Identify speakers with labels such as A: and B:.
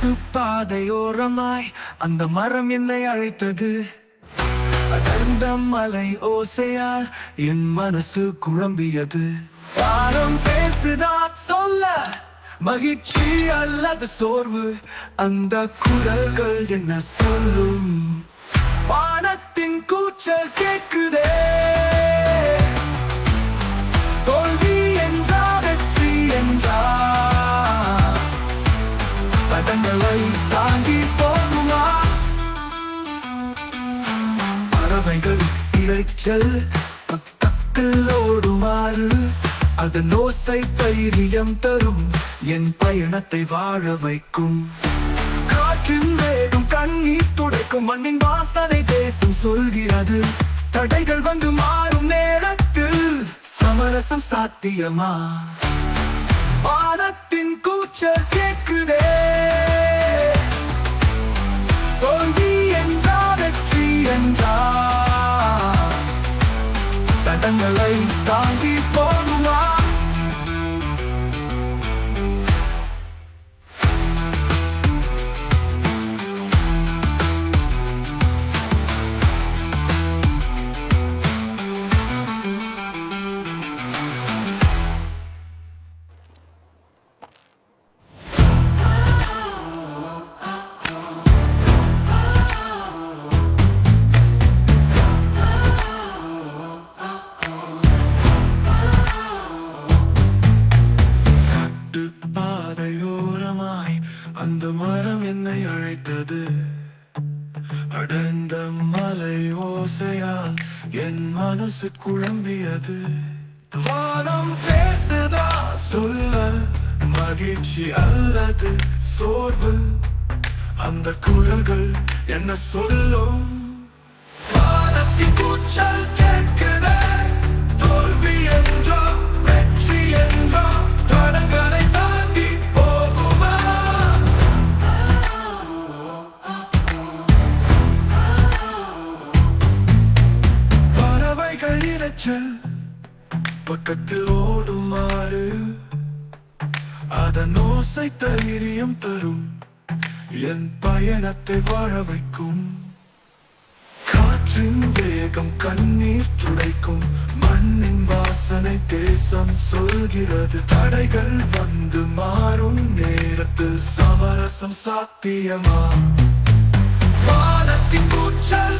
A: காட்டு பாதையோரமாய் அந்த மரம் என்னை அழைத்தது. அடர்ந்த மலை ஓசையால் என் மனசு குழம்பியது. யாரும் பேசுதா சொல்ல மகிழ்ச்சி அல்லது சோர்வு. அந்த குரல்கள் என்ன சொல்லும்? வானத்தின் கூச்சல் கேட்குதே. இரைச்சல் பக்கத்தில் ஓடுமாறு அதன் ஓசை தைரியம் தரும். என் பயணத்தை வாழ வைக்கும். காற்றின் வேகம் கண்ணீர் துடைக்கும். மண்ணின் வாசனை தேசம் சொல்கிறது. தடைகள் வந்து மாறும் நேரத்தில் சமரசம் சாத்தியமா? வானத்தின் கூச்சல் கேட்குதே. தடங்களை தாங்கி போகும். அந்த மரம் என்னை அழைத்தது. அடர்ந்த மலை ஓசையால் என் மனசு குழம்பியது. வானம் பேசுதா? சொல்ல மகிழ்ச்சி அல்லது சோர்வு? அந்த குரல்கள் என்ன சொல்லும்? வானத்தின் கூச்சல் கேட்க நீச்சல் பக்கத்தில் ஓடுமாறு. அதன் ஓசை தைரியம் தரும். என் பயணத்தை வாழ வைக்கும். காற்றின் வேகம் கண்ணீர் துடைக்கும். மண்ணின் வாசனை தேசம் சொல்கிறது. தடைகள் வந்து மாறும் நேரத்தில் சமரசம் சாத்தியமா? வானத்தின் கூச்சல்